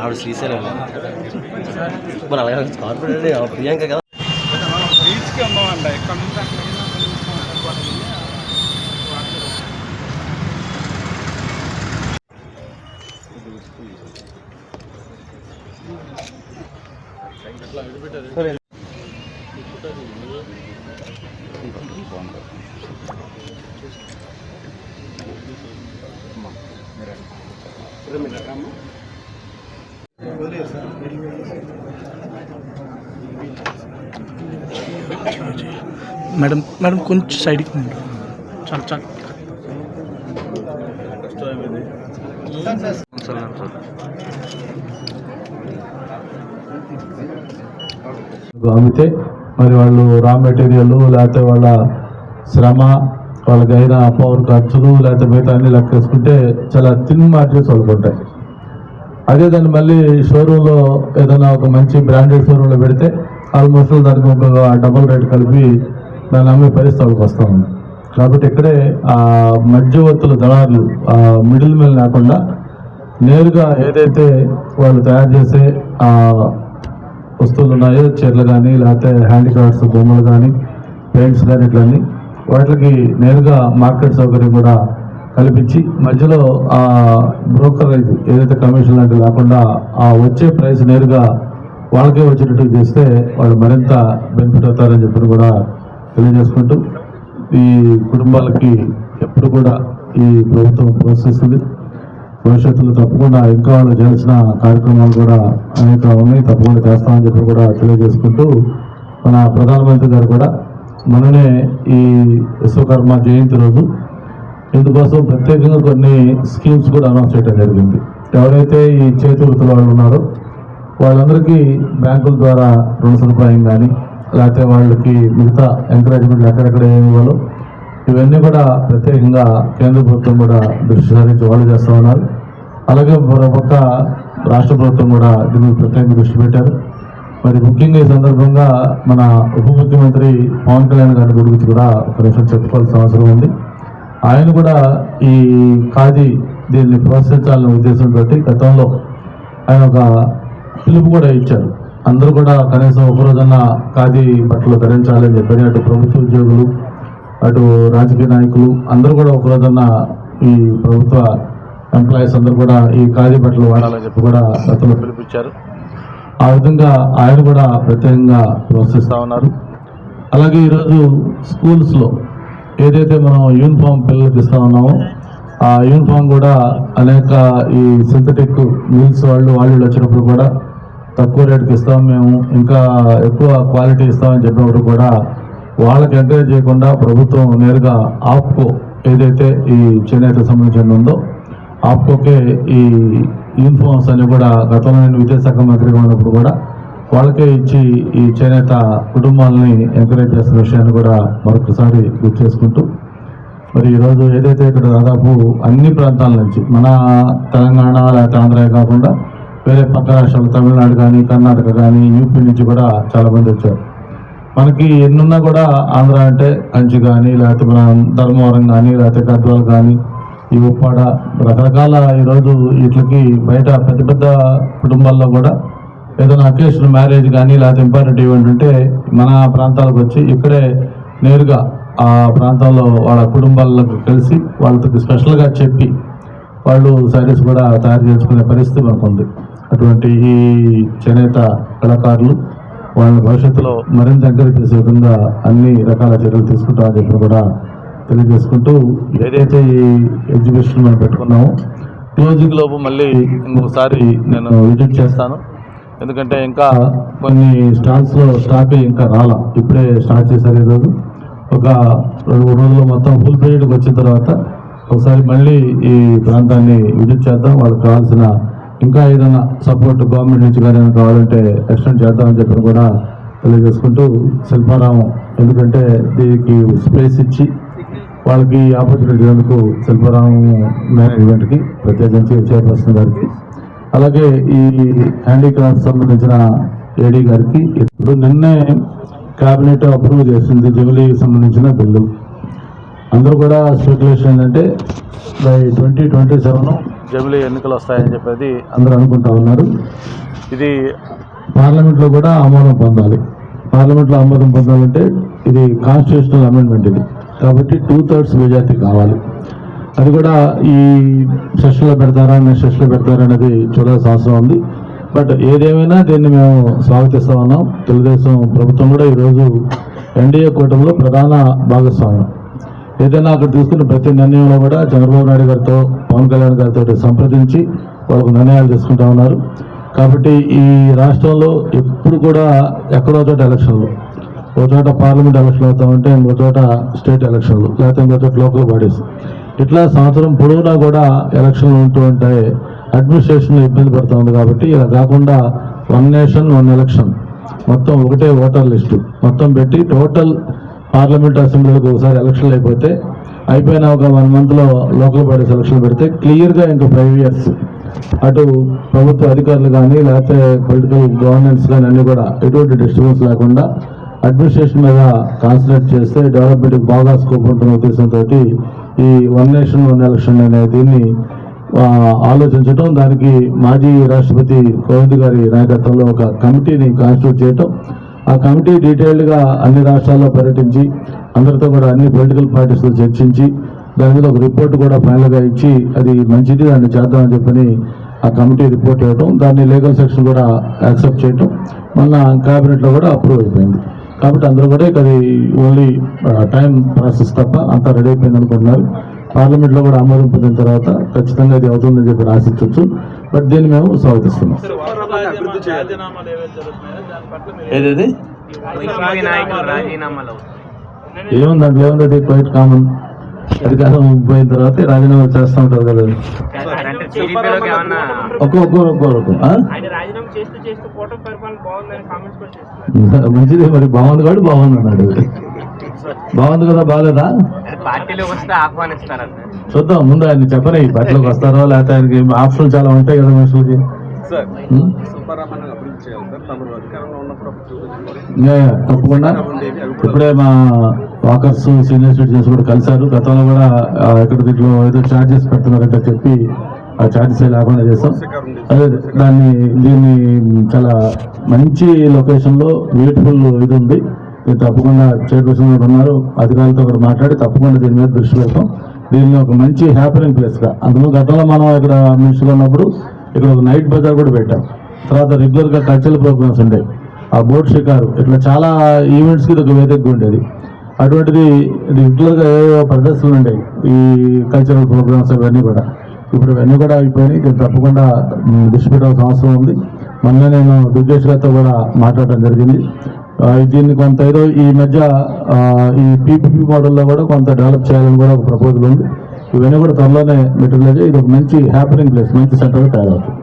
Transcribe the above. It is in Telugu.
ఆవిడ శ్రీశైలం. మరి అలాగే కాన్ఫిడెంట్ ప్రియాంక కదా. బీచ్కి నుంచి మేడం మేడం కొంచెం సైడ్కి ఉండు. చాలు చాలు అమ్మితే మరి వాళ్ళు రా మెటీరియల్ లేకపోతే వాళ్ళ శ్రమ వాళ్ళకైన పవర్ ఖర్చులు లేకపోతే మిగతా అన్ని లెక్కేసుకుంటే చాలా తిన్ మార్జిన్స్ వాళ్ళకుంటాయి అదే దాన్ని మళ్ళీ షోరూంలో ఏదైనా ఒక మంచి బ్రాండెడ్ షోరూంలో పెడితే ఆల్మోస్ట్ దానికి ఒక డబుల్ రేట్ కలిపి దాన్ని అమ్మే పరిస్థితి వాళ్ళకి వస్తూ ఉంది. కాబట్టి ఇక్కడే ఆ మధ్యవర్తులు దళారులు ఆ మిడిల్ మెల్ లేకుండా నేరుగా ఏదైతే వాళ్ళు తయారు చేసే వస్తువులు ఉన్నాయో చీరలు కానీ లేకపోతే హ్యాండిక్రాఫ్ట్స్ బొమ్మలు కానీ పెయింట్స్ కానీ ఇట్లన్నీ వాటికి నేరుగా మార్కెట్ సౌకర్యం కూడా కల్పించి మధ్యలో ఆ బ్రోకరేజ్ ఏదైతే కమిషన్ లాంటివి లేకుండా ఆ వచ్చే ప్రైస్ నేరుగా వాళ్ళకే వచ్చేటట్టు చేస్తే వాళ్ళు మరింత బెనిఫిట్ అవుతారని చెప్పి కూడా తెలియజేసుకుంటూ ఈ కుటుంబాలకి ఎప్పుడు కూడా ఈ ప్రభుత్వం ప్రోత్సహిస్తుంది. భవిష్యత్తులో తప్పకుండా ఇంకా వాళ్ళు చేయాల్సిన కార్యక్రమాలు కూడా అనేక ఉన్నాయి. తప్పకుండా చేస్తామని చెప్పి కూడా తెలియజేసుకుంటూ మన ప్రధానమంత్రి గారు కూడా మననే ఈ విశ్వకర్మ జయంతి రోజు ఇందుకోసం ప్రత్యేకంగా కొన్ని స్కీమ్స్ కూడా అనౌన్స్ చేయడం జరిగింది. ఎవరైతే ఈ చేతి వృత్తుల వాళ్ళు ఉన్నారో వాళ్ళందరికీ బ్యాంకుల ద్వారా రుణ సదుపాయం కానీ లేకపోతే వాళ్ళకి మిగతా ఎంకరేజ్మెంట్ ఎక్కడెక్కడ ఏమి ఇవ్వాలో ఇవన్నీ కూడా ప్రత్యేకంగా కేంద్ర ప్రభుత్వం కూడా దృష్టి సారించి వాళ్ళు చేస్తూ ఉన్నారు. అలాగే మరొక రాష్ట్ర ప్రభుత్వం కూడా దీని ప్రత్యేకంగా దృష్టి పెట్టారు. మరి ముఖ్యంగా ఈ సందర్భంగా మన ఉప ముఖ్యమంత్రి పవన్ కళ్యాణ్ గారి గురించి కూడా ఒక నిమిషం చెప్పుకోవాల్సిన అవసరం ఉంది. ఆయన కూడా ఈ ఖాదీ దీన్ని ప్రోత్సహించాలనే ఉద్దేశంతో గతంలో ఆయన ఒక పిలుపు కూడా ఇచ్చారు. అందరూ కూడా కనీసం ఒకరోజన్నా ఖాదీ బట్టలు ధరించాలని చెప్పని అటు ప్రభుత్వ ఉద్యోగులు అటు రాజకీయ నాయకులు అందరూ కూడా ఒకరోజన్నా ఈ ప్రభుత్వ ఎంప్లాయీస్ అందరూ కూడా ఈ ఖాళీ బట్టలు వాడాలని చెప్పి కూడా గతంలో పిలిపించారు. ఆ విధంగా ఆయన కూడా ప్రత్యేకంగా ప్రోత్సహిస్తూ ఉన్నారు. అలాగే ఈరోజు స్కూల్స్లో ఏదైతే మనం యూనిఫామ్ పిల్లలకి ఇస్తూ ఉన్నామో ఆ యూనిఫామ్ కూడా అనేక ఈ సింథటిక్ మిల్స్ వాళ్ళు వాళ్ళు వచ్చినప్పుడు కూడా తక్కువ రేటుకి ఇస్తాం మేము ఇంకా ఎక్కువ క్వాలిటీ ఇస్తామని చెప్పినప్పుడు కూడా వాళ్ళకి ఎంకరేజ్ చేయకుండా ప్రభుత్వం నేరుగా ఆప్కో ఏదైతే ఈ చేనేత సంబంధించిన ఉందో ఆప్కోకే ఈ యూనిఫామ్స్ అన్ని కూడా గతంలో నేను విద్యాశాఖ మంత్రిగా ఉన్నప్పుడు కూడా వాళ్ళకే ఇచ్చి ఈ చేనేత కుటుంబాలని ఎంకరేజ్ చేస్తున్న విషయాన్ని కూడా మరొకసారి గుర్తు చేసుకుంటూ మరి ఈరోజు ఏదైతే ఇక్కడ దాదాపు అన్ని ప్రాంతాల నుంచి మన తెలంగాణ లేకపోతే ఆంధ్ర కాకుండా వేరే పక్క రాష్ట్రాలు తమిళనాడు కానీ కర్ణాటక కానీ యూపీ నుంచి కూడా చాలా మంది వచ్చారు. మనకి ఎన్నున్నా కూడా ఆంధ్ర అంటే కంచి కానీ లేకపోతే మన ధర్మవరం కానీ లేకపోతే గద్వాలు కానీ ఈ ఉప్పాడ రకరకాల ఈరోజు వీటికి బయట పెద్ద పెద్ద కుటుంబాల్లో కూడా ఏదైనా అకేషన్ మ్యారేజ్ కానీ లేకపోతే ఇంపార్టెంట్ ఈవెంట్ ఉంటే మన ప్రాంతాలకు వచ్చి ఇక్కడే నేరుగా ఆ ప్రాంతంలో వాళ్ళ కుటుంబాలకు కలిసి వాళ్ళకి స్పెషల్గా చెప్పి వాళ్ళు శారీస్ కూడా తయారు చేసుకునే పరిస్థితి మనకు ఉంది అటువంటి ఈ చేనేత కళాకారులు వాళ్ళ భవిష్యత్తులో మరింత ఎంకరేజ్ చేసే విధంగా అన్ని రకాల చర్యలు తీసుకుంటామని చెప్పి కూడా తెలియజేసుకుంటూ ఏదైతే ఈ ఎగ్జిబిషన్ మనం పెట్టుకున్నామో క్లోజింగ్ లోపు మళ్ళీ ఇంకొకసారి నేను విజిట్ చేస్తాను. ఎందుకంటే ఇంకా కొన్ని స్టాల్స్లో స్టాక్ ఇంకా రాలా. ఇప్పుడే స్టార్ట్ చేశారు ఈరోజు ఒక రెండు మూడు రోజుల్లో మొత్తం ఫుల్ పీరియడ్కి వచ్చిన తర్వాత ఒకసారి మళ్ళీ ఈ ప్రాంతాన్ని విజిట్ చేద్దాం. వాళ్ళకి కావాల్సిన ఇంకా ఏదైనా సపోర్ట్ గవర్నమెంట్ నుంచి కానీ కావాలంటే ఎక్స్టెండ్ చేద్దామని చెప్పి కూడా తెలియజేసుకుంటూ శిల్పారామం. ఎందుకంటే దీనికి స్పేస్ ఇచ్చి వాళ్ళకి ఆపర్చునిటీ ఇచ్చినందుకు శిల్పారామం మేనేజ్మెంట్కి ప్రత్యేకించి చైర్పర్సన్ గారికి అలాగే ఈ హ్యాండీక్రాఫ్ట్ సంబంధించిన ఏడీ గారికి ఇప్పుడు నిన్నే కేబినెట్ అప్రూవ్ చేసింది జమిలీకి సంబంధించిన బిల్లు. అందరూ కూడా స్పెక్యులేషన్ ఏంటంటే బై ట్వంటీ ట్వంటీ సెవెన్ జమిలీ ఎన్నికలు వస్తాయని చెప్పేది అందరూ అనుకుంటా ఉన్నారు. ఇది పార్లమెంట్లో కూడా ఆమోదం పొందాలి. పార్లమెంట్లో ఆమోదం పొందాలంటే ఇది కాన్స్టిట్యూషనల్ అమెండ్మెంట్ ఇది. కాబట్టి టూ థర్డ్స్ మెజార్టీ కావాలి. అది కూడా ఈ సెషన్లో పెడతారా నెక్స్ట్ సెషన్లో పెడతారా అనేది చూడాల్సిన అవసరం ఉంది. బట్ ఏదేమైనా దీన్ని మేము స్వాగతిస్తా ఉన్నాం. తెలుగుదేశం ప్రభుత్వం కూడా ఈరోజు ఎన్డీఏ కూటమిలో ప్రధాన భాగస్వామ్యం. ఏదైనా అక్కడ తీసుకున్న ప్రతి నిర్ణయంలో కూడా చంద్రబాబు నాయుడు గారితో పవన్ కళ్యాణ్ గారితో సంప్రదించి వాళ్ళకు నిర్ణయాలు తీసుకుంటా ఉన్నారు. కాబట్టి ఈ రాష్ట్రంలో ఎప్పుడు కూడా ఎక్కడో చోట ఎలక్షన్లు ఒక చోట పార్లమెంట్ ఎలక్షన్ అవుతా ఉంటే ఇంకో చోట స్టేట్ ఎలక్షన్లు లేకపోతే ఇంకో చోట లోకల్ బాడీస్. ఇట్లా సంవత్సరం పొడవునా కూడా ఎలక్షన్లు ఉంటూ ఉంటాయి. అడ్మినిస్ట్రేషన్ ఇబ్బంది పడుతుంది కాబట్టి ఇలా కాకుండా వన్ నేషన్ వన్ ఎలక్షన్. మొత్తం ఒకటే ఓటర్ లిస్టు. మొత్తం పెట్టి టోటల్ పార్లమెంట్ అసెంబ్లీలకు ఒకసారి ఎలక్షన్లు అయిపోతే అయిపోయిన ఒక వన్ మంత్లో లోకల్ బాడీస్ ఎలక్షన్ పెడితే క్లియర్గా ఇంకా ఫైవ్ ఇయర్స్ అటు ప్రభుత్వ అధికారులు కానీ లేకపోతే పొలిటికల్ గవర్నెన్స్ కానీ అన్నీ కూడా ఎటువంటి డిస్టర్బెన్స్ లేకుండా అడ్మినిస్ట్రేషన్ మీద కాన్సన్ట్రేట్ చేస్తే డెవలప్మెంట్ బాగా స్కోప్ ఉంటున్న ఉద్దేశంతో ఈ వన్ నేషన్ వన్ ఎలక్షన్ అనే దీన్ని ఆలోచించడం దానికి మాజీ రాష్ట్రపతి కోవింద్ గారి నాయకత్వంలో ఒక కమిటీని కాన్స్టిట్యూట్ చేయటం ఆ కమిటీ డీటెయిల్డ్గా అన్ని రాష్ట్రాల్లో పర్యటించి అందరితో కూడా అన్ని పొలిటికల్ పార్టీస్తో చర్చించి దాని మీద ఒక రిపోర్ట్ కూడా ఫైనల్గా ఇచ్చి అది మంచిది దాన్ని చేద్దామని చెప్పని ఆ కమిటీ రిపోర్ట్ ఇవ్వడం దాన్ని లీగల్ సెక్షన్ కూడా యాక్సెప్ట్ చేయటం మొన్న క్యాబినెట్లో కూడా అప్రూవ్ అయిపోయింది. కాబట్టి అందరూ కూడా ఇక అది ఓన్లీ టైం ప్రాసెస్ తప్ప అంతా రెడీ అయిపోయింది అనుకుంటున్నారు పార్లమెంట్లో కూడా ఆమోదం పొందిన తర్వాత ఖచ్చితంగా ఇది అవుతుందని చెప్పి ఆశించవచ్చు బట్ దీన్ని మేము స్వాగతిస్తున్నాం. రాజీనామాలు ఏవైతే జరుగుతున్నాయో? దాని పట్ల మీరు ఏదేది? వైసీపీ నాయకులు రాజీనామాలు. ఏముంది దాంట్లో ఏముంది క్వైట్ కామన్ అధికారం పోయిన తర్వాత రాజీనామా చేస్తూ ఉంటారు కదా. అంటే టీడీపీలోకి ఏమన్నా ఒక్క ఒక్క ఒక్క ఒక్క ఆ? ఆయన రాజీనామా చేస్తూ చేస్తూ కూటమి పరిపాలన బాగుందని కామెంట్స్ కూడా చేస్తున్నారు. మంచిది మరి బాగుంది కాబట్టి బాగుంది అన్నాడు బాగుంది కదా బాగాలేదా? పార్టీలోకి వస్తే ఆహ్వానిస్తారంట చూద్దాం ముందు ఆయన చెప్పని బట్టలోకి వస్తారో లేకపోతే ఆయనకి ఆప్షన్లు చాలా ఉంటాయి కదా మనుషులకి తప్పకుండా. ఇప్పుడే మా వాకర్స్ సీనియర్ సిటిజన్స్ కూడా కలిశారు. గతంలో కూడా ఇక్కడ దీంట్లో ఏదో ఛార్జెస్ పెడుతున్నారంటే చెప్పి ఆ ఛార్జెస్ లేకుండా చేస్తాం అదే దాన్ని దీన్ని చాలా మంచి లొకేషన్లో బ్యూటిఫుల్ ఇది ఉంది. ఇది తప్పకుండా చైర్పర్సన్ కూడా ఉన్నారు. అధికారులతో కూడా మాట్లాడి తప్పకుండా దీని మీద దృష్టి పెడతాం. దీన్ని ఒక మంచి హ్యాపీనింగ్ ప్లేస్గా అందులో గతంలో మనం ఇక్కడ మినిస్టర్ ఉన్నప్పుడు ఇక్కడ ఒక నైట్ బజార్ కూడా పెట్టాం. తర్వాత రెగ్యులర్గా కల్చరల్ ప్రోగ్రామ్స్ ఉండేవి. ఆ బోట్ షికారు. ఇట్లా చాలా ఈవెంట్స్కి ఇది ఒక వేదికగా ఉండేది. అటువంటిది రెగ్యులర్గా ఏవో ప్రదర్శనలు ఉండేవి. ఈ కల్చరల్ ప్రోగ్రామ్స్ అవన్నీ కూడా. ఇప్పుడు ఇవన్నీ కూడా అయిపోయినాయి. ఇది తప్పకుండా దృష్టి పెట్టాల్సిన అవసరం ఉంది. మొన్న నేను దుర్గేష్ గారితో కూడా మాట్లాడటం జరిగింది. దీన్ని కొంత ఏదో ఈ మధ్య ఈ పీపీపీ మోడల్లో కూడా కొంత డెవలప్ చేయాలని కూడా ఒక ప్రపోజల్ ఉంది. ఇవన్నీ కూడా త్వరలోనే మెటీరియల్ ఇది ఒక మంచి హ్యాపీనింగ్ ప్లేస్ మంచి సెంటర్గా తయారవుతుంది.